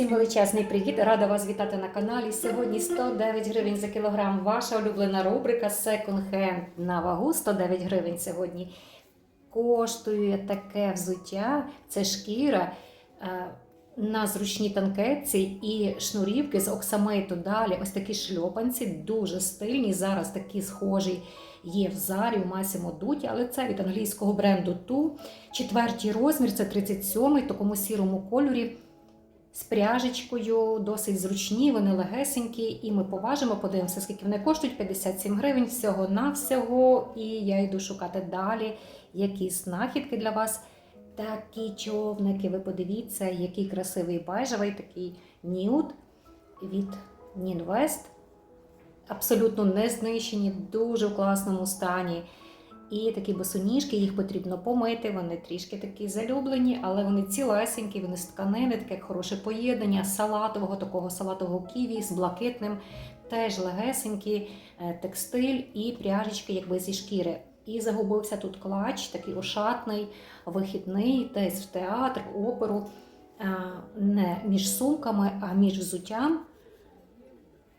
Всім величезний привіт! Рада вас вітати на каналі. Сьогодні 109 гривень за кілограм. Ваша улюблена рубрика Second Hand на вагу 109 гривень сьогодні. Коштує таке взуття, це шкіра е, на зручній танкетці і шнурівки з оксамиту. Далі ось такі шльопанці, дуже стильні. Зараз такі схожі є в зарі у Massimo Dutti, але це від англійського бренду Ту. Четвертій розмір, це 37-й, такому сірому кольорі з пряжечкою, досить зручні, вони легесенькі, і ми поважимо, подивимося, скільки вони коштують 57 гривень всього на всього. І я йду шукати далі якісь знахідки для вас. Такі човники, ви подивіться, який красивий бежевий, такий нюд від Нінвест. Абсолютно не знищені, дуже в класному стані. І такі босоніжки, їх потрібно помити, вони трішки такі залюблені, але вони цілесенькі, вони з тканини, таке хороше поєднання салатового, такого салатового ківі з блакитним, теж легесенькі, е, текстиль і пряжечки, якби зі шкіри. І загубився тут клач, такий ошатний, вихідний, десь в театр, оперу, е, не між сумками, а між взуттям.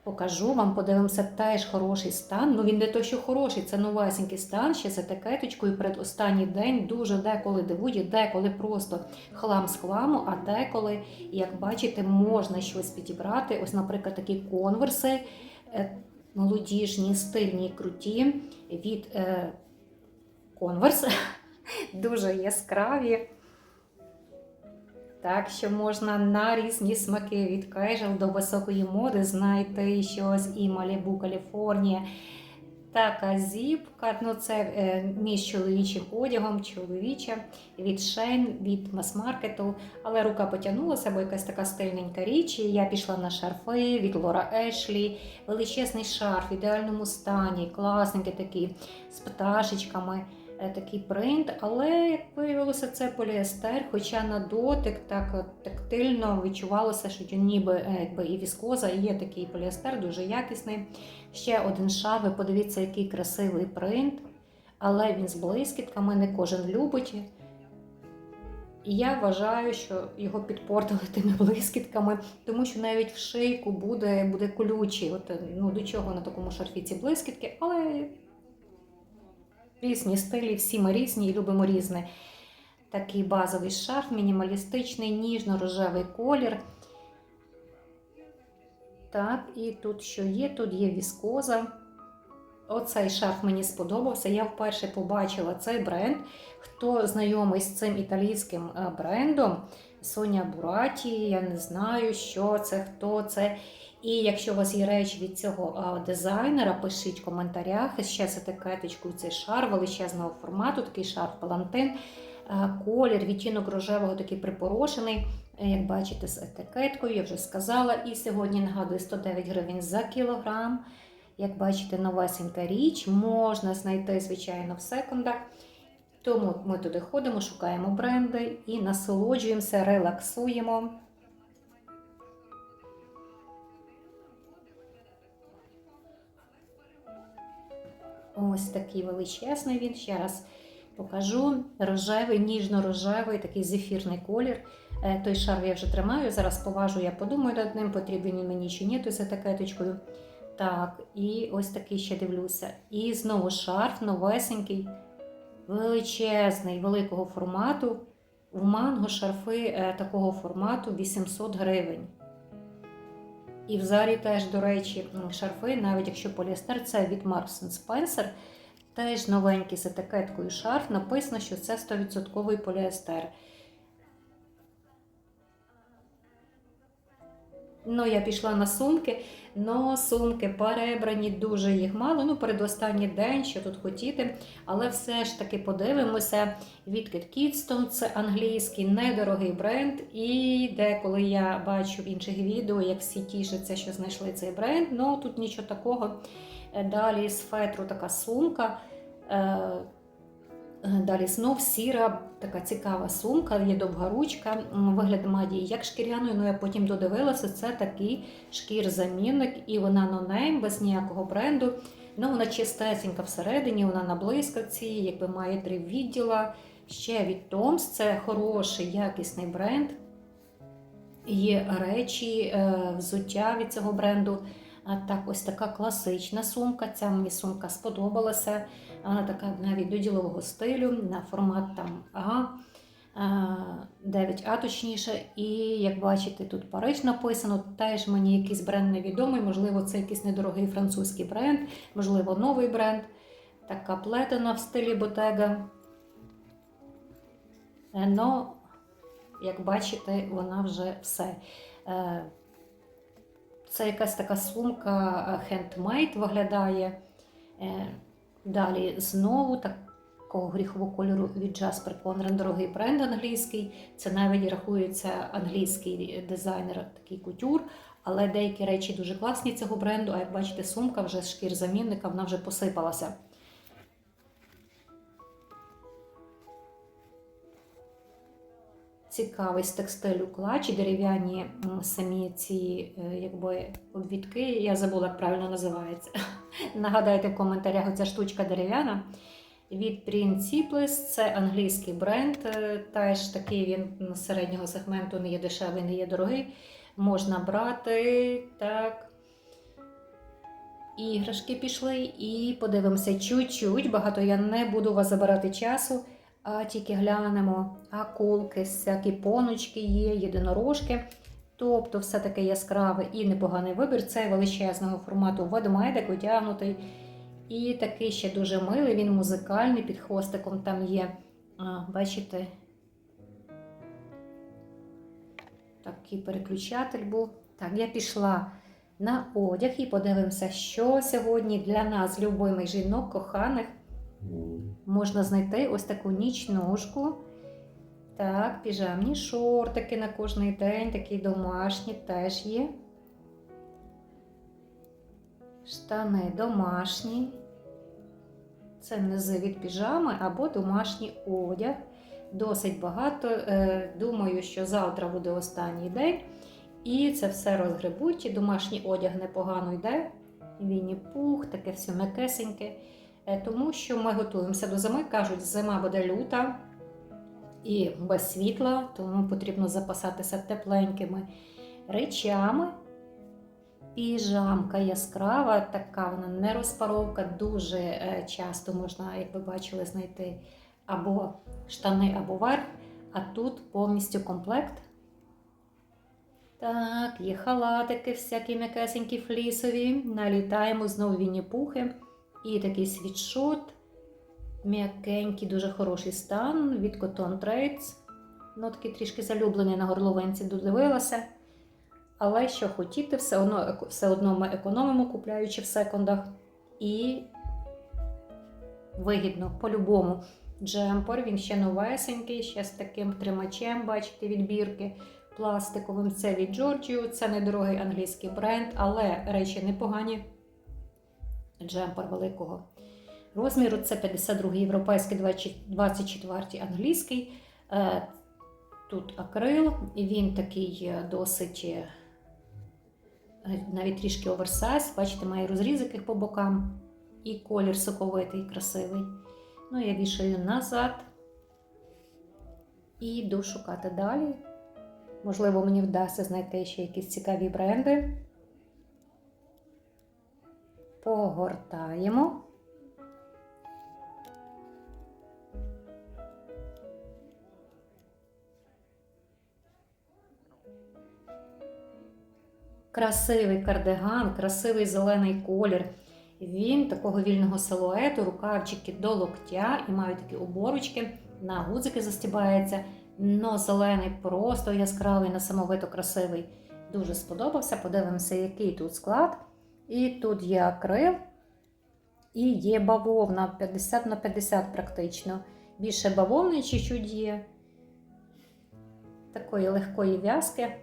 Покажу вам, подивимося, теж хороший стан. Ну він не то, що хороший, це новесенький стан, ще з етикеточкою передостанній день. Дуже деколи дивує, деколи просто хлам з хламу, а деколи, як бачите, можна щось підібрати. Ось, наприклад, такі конверси е, молодіжні, стильні, круті від е, конверс. Дуже яскраві. Так що можна на різні смаки від кежел до високої моди знайти щось і Малібу, Каліфорнія. Така зіпка, ну це е, між чоловічим одягом, чоловіча, від Шейн, від мас-маркету. Але рука потягнулася, бо якась така стильненька річ. І я пішла на шарфи від Лора Ешлі, величезний шарф в ідеальному стані, класненький такий, з пташечками. Е, такий принт, але як виявилося, це поліестер, хоча на дотик так тактильно відчувалося, що ніби е, якби і віскоза, і є такий поліестер, дуже якісний. Ще один шар, ви подивіться, який красивий принт, але він з блискітками, не кожен любить. І я вважаю, що його підпортили тими блискітками, тому що навіть в шийку буде буде колючий. От, ну, До чого на такому шарфі ці блискітки, але Різні стилі, всі ми різні і любимо різне. Такий базовий шарф, мінімалістичний, ніжно-рожевий колір. Так, і тут що є? Тут є віскоза. Оцей шарф мені сподобався. Я вперше побачила цей бренд. Хто знайомий з цим італійським е, брендом, Соня Бураті, я не знаю, що це, хто це. І якщо у вас є речі від цього дизайнера, пишіть в коментарях. Ще з етикеточкою цей шар величезного формату, такий шар палантин, колір, відтінок рожевого такий припорошений. Е, як бачите, з етикеткою, я вже сказала. І сьогодні нагадую 109 гривень за кілограм. Як бачите, новесенька річ, можна знайти, звичайно, в секундах. Тому ми туди ходимо, шукаємо бренди і насолоджуємося, релаксуємо. Ось такий величезний він. Ще раз покажу. Рожевий, ніжно-рожевий, такий зефірний колір. Е, той шар я вже тримаю. Зараз поважу, я подумаю над ним, потрібен він мені чи ні, то з етикеточкою. Так, і ось такий ще дивлюся. І знову шарф новесенький, величезний, великого формату. В манго шарфи е, такого формату 800 гривень. І в зарі теж, до речі, шарфи, навіть якщо поліестер, це від Marks Spencer, теж новенький з етикеткою шарф. Написано, що це 100% поліестер. Ну, я пішла на сумки, но сумки перебрані, дуже їх мало. Ну, передостанній день, що тут хотіти. Але все ж таки подивимося. Відкид Kidston, це англійський недорогий бренд. І деколи я бачу в інших відео, як всі тішаться, що знайшли цей бренд. Ну тут нічого такого. Далі з фетру така сумка. Далі знов сіра, така цікава сумка, є довга ручка, вигляд має як шкіряною, ну я потім додивилася, це такий шкір-замінник, і вона нонейм, без ніякого бренду. Ну, Вона чистесенька всередині, вона на блискавці, якби має три відділа. Ще від Томс, це хороший, якісний бренд. є речі, е, взуття від цього бренду. А так, ось така класична сумка. Ця мені сумка сподобалася. Вона така навіть до ділового стилю, на формат там А. 9А точніше, і як бачите, тут Париж написано, теж мені якийсь бренд невідомий, можливо, це якийсь недорогий французький бренд, можливо, новий бренд. Така плетена в стилі Bottega. Е, Но, як бачите, вона вже все. Це якась така сумка хендмейд виглядає. Е, Далі знову такого гріхового кольору від Jasper Conran, дорогий бренд англійський. Це навіть рахується англійський дизайнер, такий кутюр. Але деякі речі дуже класні цього бренду. А як бачите, сумка вже з шкір замінника, вона вже посипалася. Цікавий з текстилю клач, дерев'яні самі ці е, якби, обвідки. Я забула, як правильно називається. Нагадайте в коментарях, оця штучка дерев'яна. Від Principles, це англійський бренд. е, Теж такий він середнього сегменту не є дешевий, не є дорогий. Можна брати так. Іграшки пішли і подивимося чуть-чуть. Багато я не буду вас забирати часу, а тільки глянемо акулки, всякі поночки є, єдинорожки. Тобто, все таке яскраве і непоганий вибір. Це величезного формату ведмедик одягнутий. І такий ще дуже милий, він музикальний, під хвостиком там є. А, бачите, такий переключатель був. Так, я пішла на одяг і подивимося, що сьогодні для нас, любимих жінок, коханих, можна знайти ось таку нічнушку. Так, піжамні шортики на кожний день, такі домашні теж є. Штани домашні. Це низи від піжами або домашній одяг. Досить багато. Е, Думаю, що завтра буде останній день. І це все розгребуть. Домашній одяг непогано йде. Вінні пух, таке все м'якесеньке. Е, Тому що ми готуємося до зими. Кажуть, зима буде люта і без світла, тому потрібно запасатися тепленькими речами. Піжамка яскрава, така вона не розпаровка, дуже е, часто можна, як ви бачили, знайти або штани, або верх, а тут повністю комплект. Так, є халатики, всякі м'якесенькі флісові. Налітаємо знову вінні пухи. І такий світшот. М'якенький, дуже хороший стан від Cotton Trades. Ну, такий трішки залюблений на горловинці додивилася. Але що хотіти, все одно, все одно ми економимо, купляючи в секондах. І вигідно, по-любому. Джемпер, він ще новесенький, ще з таким тримачем, бачите, відбірки пластиковим. Це від Giorgio, це недорогий англійський бренд, але речі непогані. Джемпер великого розміру. Це 52 європейський, 24 англійський. Е, Тут акрил, і він такий е, досить е, навіть трішки оверсайз. Бачите, має розрізики по бокам. І колір соковитий, красивий. Ну, я вішаю назад і йду шукати далі. Можливо, мені вдасться знайти ще якісь цікаві бренди. Погортаємо. Красивий кардиган, красивий зелений колір. Він такого вільного силуету, рукавчики до локтя і мають такі оборочки, на гудзики застібається. Но зелений просто яскравий, несамовито красивий. Дуже сподобався. Подивимося, який тут склад. І тут є акрил, і є бавовна 50 на 50 практично. Більше бавовни чуть-чуть є. Такої легкої в'язки.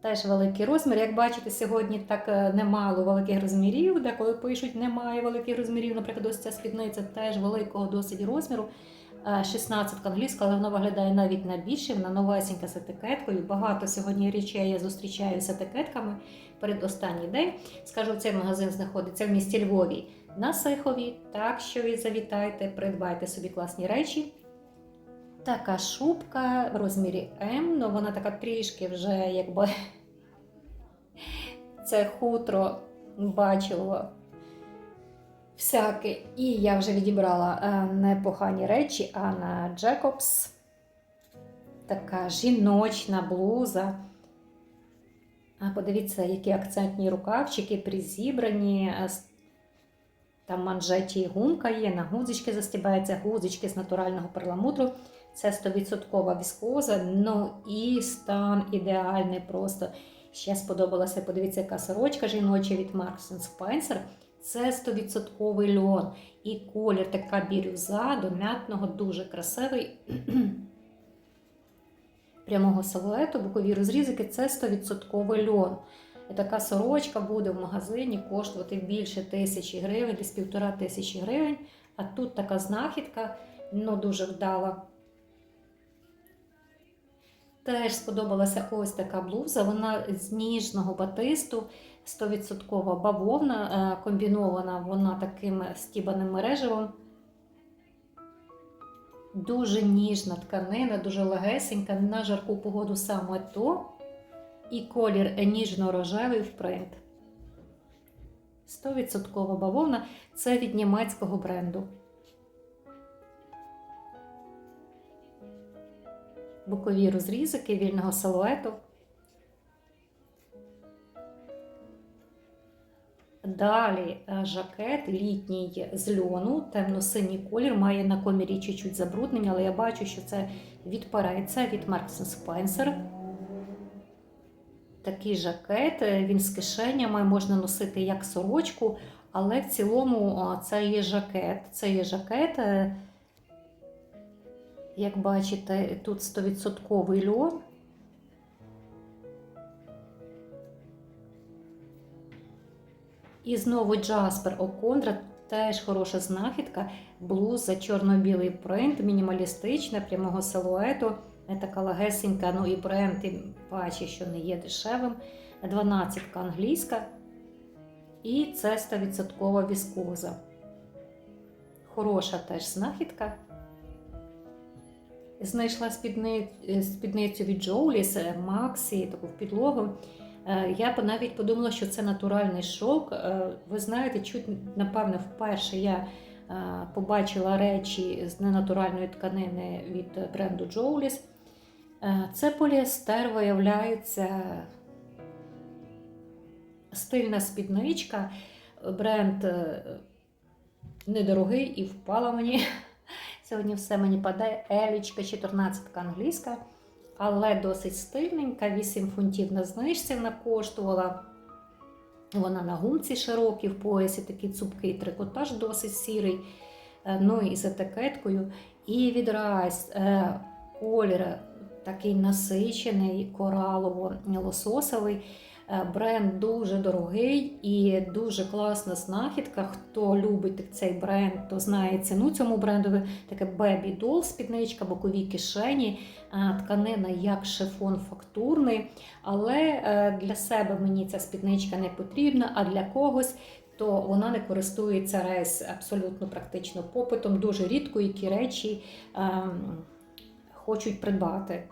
Теж великий розмір. Як бачите, сьогодні так е, немало великих розмірів, деколи пишуть, немає великих розмірів. Наприклад, ось ця спідниця теж великого досить розміру. Е, 16 англійська, але вона виглядає навіть на більше, вона новесенька з етикеткою. Багато сьогодні речей я зустрічаю з етикетками перед останній день. Скажу, цей магазин знаходиться в місті Львові на Сихові. Так що ви завітайте, придбайте собі класні речі. Така шубка в розмірі М, ну вона така трішки вже якби це хутро бачило всяке. І я вже відібрала е, не погані речі, а на Джекобс. Така жіночна блуза. Подивіться, які акцентні рукавчики призібрані. е, Там манжеті і гумка є, на гудзички застібається, гудзички з натурального перламутру. Це 100% віскоза, ну і стан ідеальний просто. Ще сподобалася, подивіться, яка сорочка жіноча від Marks Spencer. Це 100% льон. І колір така бірюза до м'ятного, дуже красивий. Прямого силуету, бокові розрізики це 100% льон. І така сорочка буде в магазині коштувати більше тисячі гривень, десь півтора тисячі гривень. А тут така знахідка, ну дуже вдала. Теж сподобалася ось така блуза. Вона з ніжного батисту, 100% бавовна, е, комбінована вона таким стібаним мережевом. Дуже ніжна тканина, дуже легесенька, на жарку погоду саме то. І колір ніжно-рожевий в принт. 100% бавовна це від німецького бренду. Бокові розрізики вільного силуету. Далі е, жакет літній з льону, темно-синій колір, має на комірі чуть-чуть забруднення, але я бачу, що це від Парейця, від Marks Spencer. Такий жакет, е, він з кишенями, можна носити як сорочку, але в цілому це є жакет. Це є жакет, е, як бачите, тут 100% льон. І знову Джаспер Окондра, теж хороша знахідка. Блуза, чорно-білий принт, мінімалістична, прямого силуету. Така легесенька, ну і бренд, тим паче, що не є дешевим. 12 англійська. І це 100% віскоза. Хороша теж знахідка. Знайшла спідницю від Джоуліс Максі, таку в підлогу. Е, Я навіть подумала, що це натуральний шовк. Е, Ви знаєте, чуть, напевно, вперше я е, побачила речі з ненатуральної тканини від бренду Джоуліс. Це поліестер, виявляється, стильна спідничка. Бренд недорогий і впала мені. Сьогодні все мені падає. Елічка 14 англійська, але досить стильненька. 8 фунтів на знижці вона коштувала. Вона на гумці широкій в поясі, такий цупкий трикотаж, досить сірий. Е, Ну і з етикеткою. І відраз е, колір такий насичений, коралово-лососовий. Е, Бренд дуже дорогий і дуже класна знахідка. Хто любить цей бренд, то знає ціну цьому бренду. Таке Baby Doll спідничка, бокові кишені, е, тканина як шифон фактурний. Але е, для себе мені ця спідничка не потрібна, а для когось. То вона не користується рейс абсолютно практично попитом. Дуже рідко які речі ем, хочуть придбати.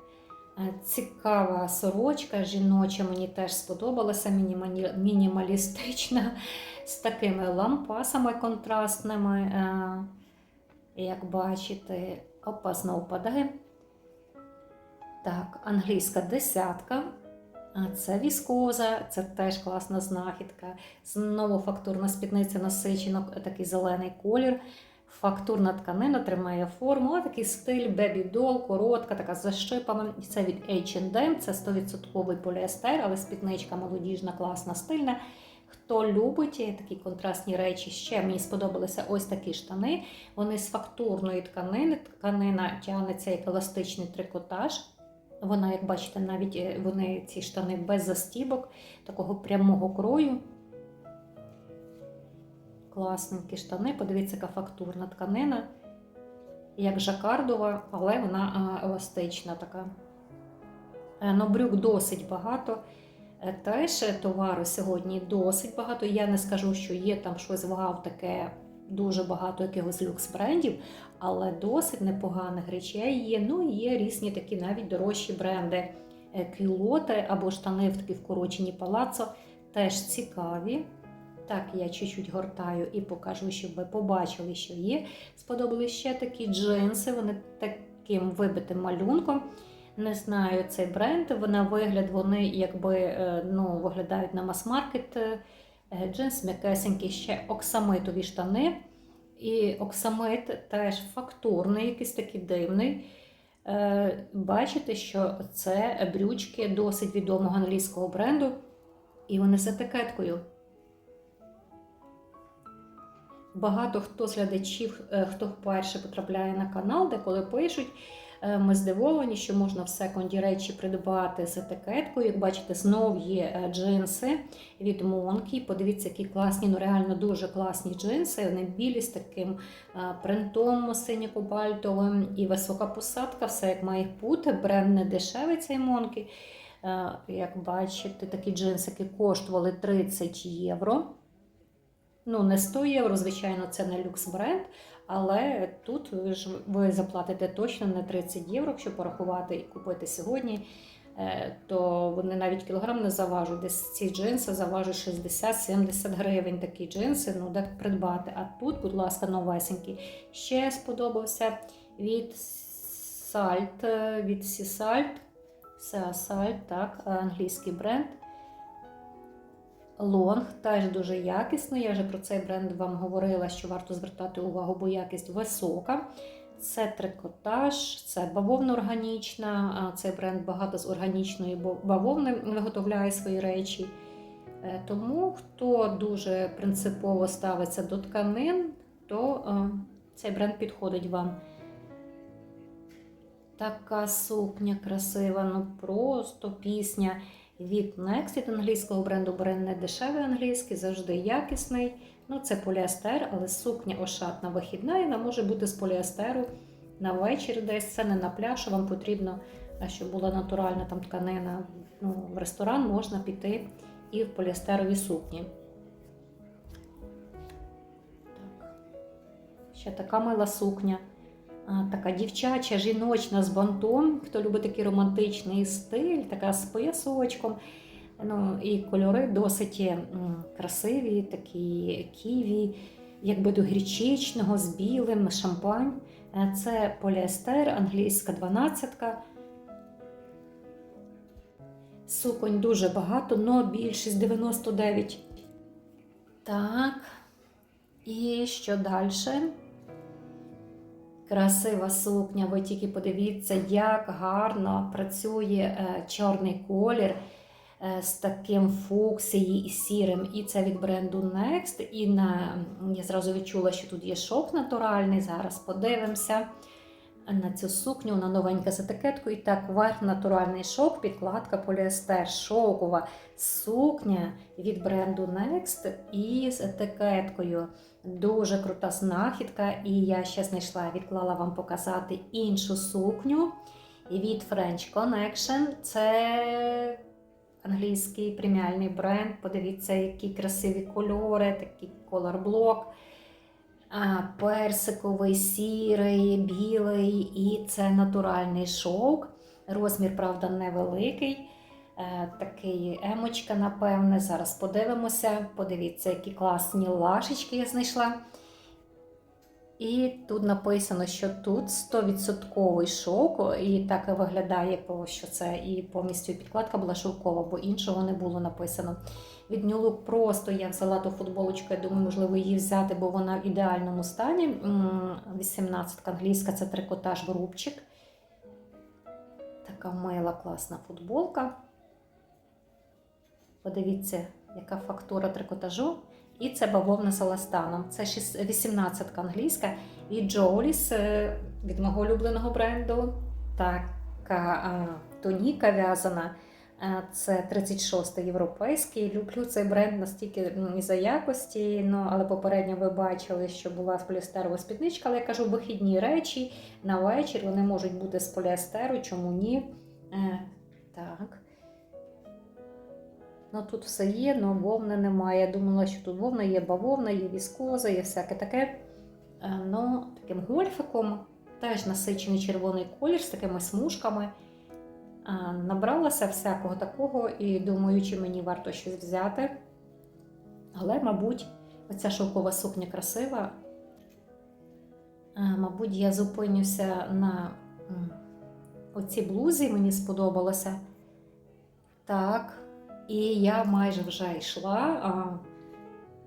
Е, Цікава сорочка жіноча, мені теж сподобалася, мінімалістична, з такими лампасами контрастними. е, Як бачите, опа, знову падає. Так, англійська десятка. А Це віскоза, це теж класна знахідка. Знову фактурна спідниця насичено, такий зелений колір. Фактурна тканина тримає форму, а такий стиль Doll, коротка, така з защипами. Це від H&M, це 100% поліестер, але спідничка молодіжна, класна, стильна. Хто любить такі контрастні речі, ще мені сподобалися ось такі штани. Вони з фактурної тканини. Тканина тягнеться як еластичний трикотаж. Вона, як бачите, навіть е, вони ці штани без застібок, такого прямого крою. Класненькі штани. Подивіться, яка фактурна тканина, як жакардова, але вона еластична така. Е, Ну, брюк досить багато. Е, Теж товару сьогодні досить багато. Я не скажу, що є там щось вау таке дуже багато якихось люкс брендів, але досить непоганих речей є. Ну і є різні такі навіть дорожчі бренди. Е, Кюлоти або штани в такі вкорочені палацо теж цікаві. Так, я чуть-чуть гортаю і покажу, щоб ви побачили, що є. Сподобались ще такі джинси, вони таким вибитим малюнком. Не знаю цей бренд. На вигляд вони якби е, ну, виглядають на мас-маркет. Е, Джинс м'якесенький, ще оксамитові штани. І оксамит теж фактурний, якийсь такий дивний. Е, Бачите, що це брючки досить відомого англійського бренду, і вони з етикеткою. Багато хто з глядачів, е, хто вперше потрапляє на канал, де коли пишуть, е, ми здивовані, що можна в секунді речі придбати з етикеткою. Як бачите, знов є е, джинси від Монкі. Подивіться, які класні, ну реально дуже класні джинси. Вони білі з таким принтом синьо-кобальтовим і висока посадка, все як має бути. Бренд не дешевий цей Монкі. Як бачите, такі джинсики коштували 30 євро. Ну, не 100 євро, звичайно, це не люкс бренд, але тут ви ж ви заплатите точно не 30 євро, якщо порахувати і купити сьогодні, е, то вони навіть кілограм не заважуть. Десь ці джинси заважать 60-70 гривень. Такі джинси, ну де придбати. А тут, будь ласка, новесенький. Ще сподобався від Salt, е, від Сісальт. Сеасальт, так, англійський бренд. Лонг теж дуже якісний. Я вже про цей бренд вам говорила, що варто звертати увагу, бо якість висока. Це трикотаж, це бавовна органічна. Цей бренд багато з органічної бавовни виготовляє свої речі. Е, Тому, хто дуже принципово ставиться до тканин, то е, цей бренд підходить вам. Така сукня красива, ну просто пісня від від англійського бренду бренд не дешевий англійський, завжди якісний. Ну, це поліестер, але сукня ошатна вихідна, і вона може бути з поліестеру на вечір десь. Це не на пляж, вам потрібно, щоб була натуральна там тканина. Ну, в ресторан можна піти і в поліестерові сукні. Так. Ще така мила сукня. Така дівчача, жіночна з бантом. Хто любить такий романтичний стиль, така з поясочком. Ну, І кольори досить красиві, такі ківі, якби до гречичного, з білим, шампань. Це поліестер, англійська 12-ка. Суконь дуже багато, но більшість 99. Так. І що далі? Красива сукня, ви тільки подивіться, як гарно працює е, чорний колір е, з таким фуксії і сірим. І це від бренду Next. І на, я зразу відчула, що тут є шовк натуральний. Зараз подивимося на цю сукню, вона новенька з етикеткою. І так, верх натуральний шовк, підкладка поліестер, шовкова сукня від бренду Next і з етикеткою. Дуже крута знахідка, і я ще знайшла, відклала вам показати іншу сукню від French Connection. Це англійський преміальний бренд. Подивіться, які красиві кольори, такий колорблок. Персиковий, сірий, білий, і це натуральний шовк. Розмір, правда, невеликий. Е, Такий емочка, напевне. Зараз подивимося. Подивіться, які класні лашечки я знайшла. І тут написано, що тут 100% шовк, і так виглядає, що це і повністю підкладка була шовкова, бо іншого не було написано. Від Look просто я взяла ту футболочку, я думаю, можливо, її взяти, бо вона в ідеальному стані. 18 англійська це трикотаж грубчик. Така мила класна футболка. Подивіться, яка фактура трикотажу. І це бавовна з еластаном. Це 18 англійська від Джоуліс, від мого улюбленого бренду. Така тоніка в'язана. Це 36-й європейський. Люблю цей бренд настільки ну, і за якості. Ну, але попередньо ви бачили, що була з поліестерова спідничка, але я кажу, вихідні речі на вечір вони можуть бути з поліестеру, чому ні? Е, так. Ну тут все є, але вовни немає. Я думала, що тут вовна є, бавовна, є віскоза, є всяке таке. Ну, таким гольфиком, теж насичений червоний колір з такими смужками. Е, Набралася всякого такого і думаю, чи мені варто щось взяти. Але, мабуть, оця шовкова сукня красива. Е, Мабуть, я зупинюся на оцій блузі, мені сподобалося. Так, і я майже вже йшла. А,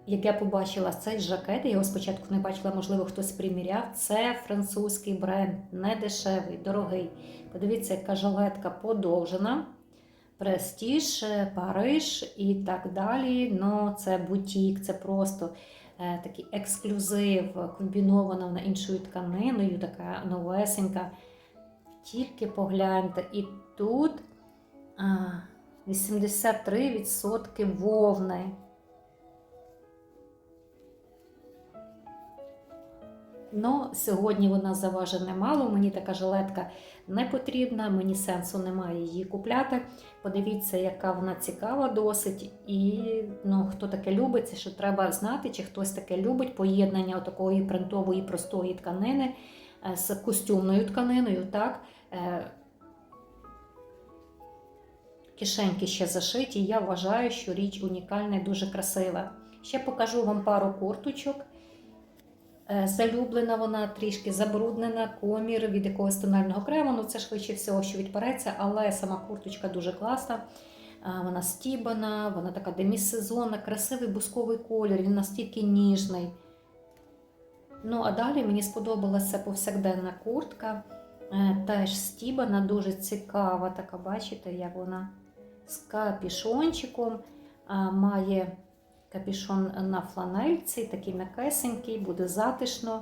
як я побачила цей жакет, я його спочатку не бачила, можливо, хтось приміряв. Це французький бренд, не дешевий, дорогий. Подивіться, яка жилетка подовжена. Престіж, е, Париж і так далі. Ну, це бутік, це просто е, такий ексклюзив, комбінована вона іншою тканиною, така новесенька. Тільки погляньте, і тут а, 83% вовни. Ну, сьогодні вона заважить немало, мені така жилетка не потрібна, мені сенсу немає її купляти. Подивіться, яка вона цікава досить. І ну, хто таке любить, це що треба знати, чи хтось таке любить поєднання такої принтової простої тканини е, з костюмною тканиною. так. Кишеньки ще зашиті. Я вважаю, що річ унікальна і дуже красива. Ще покажу вам пару курточок. Е, Залюблена вона трішки забруднена, комір від якогось тонального крему. Ну це швидше всього, що відпереться, але сама курточка дуже класна. Е, Вона стібана, вона така демісезонна, красивий бусковий колір, він настільки ніжний. Ну, а далі мені сподобалася повсякденна куртка. Е, Теж стібана, дуже цікава, така, бачите, як вона з капішончиком. Має капішон на фланельці, такий м'якесенький, буде затишно.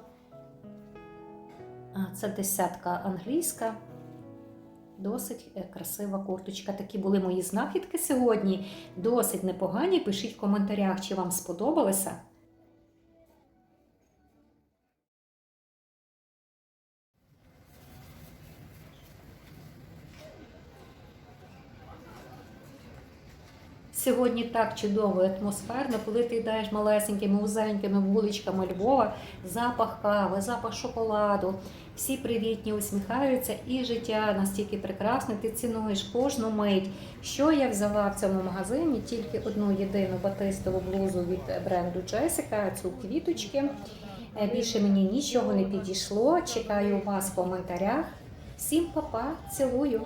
Це десятка англійська. Досить е, красива курточка. Такі були мої знахідки сьогодні. Досить непогані. Пишіть в коментарях, чи вам сподобалося. Сьогодні так чудово атмосферно, коли ти йдеш малесенькими, вузенькими вуличками Львова, запах кави, запах шоколаду, всі привітні, усміхаються, і життя настільки прекрасне, ти цінуєш кожну мить. Що я взяла в цьому магазині? Тільки одну єдину батистову блузу від бренду Джесіка, цю квіточки. Е, Більше мені нічого не підійшло. Чекаю вас в коментарях. Всім па-па, цілую!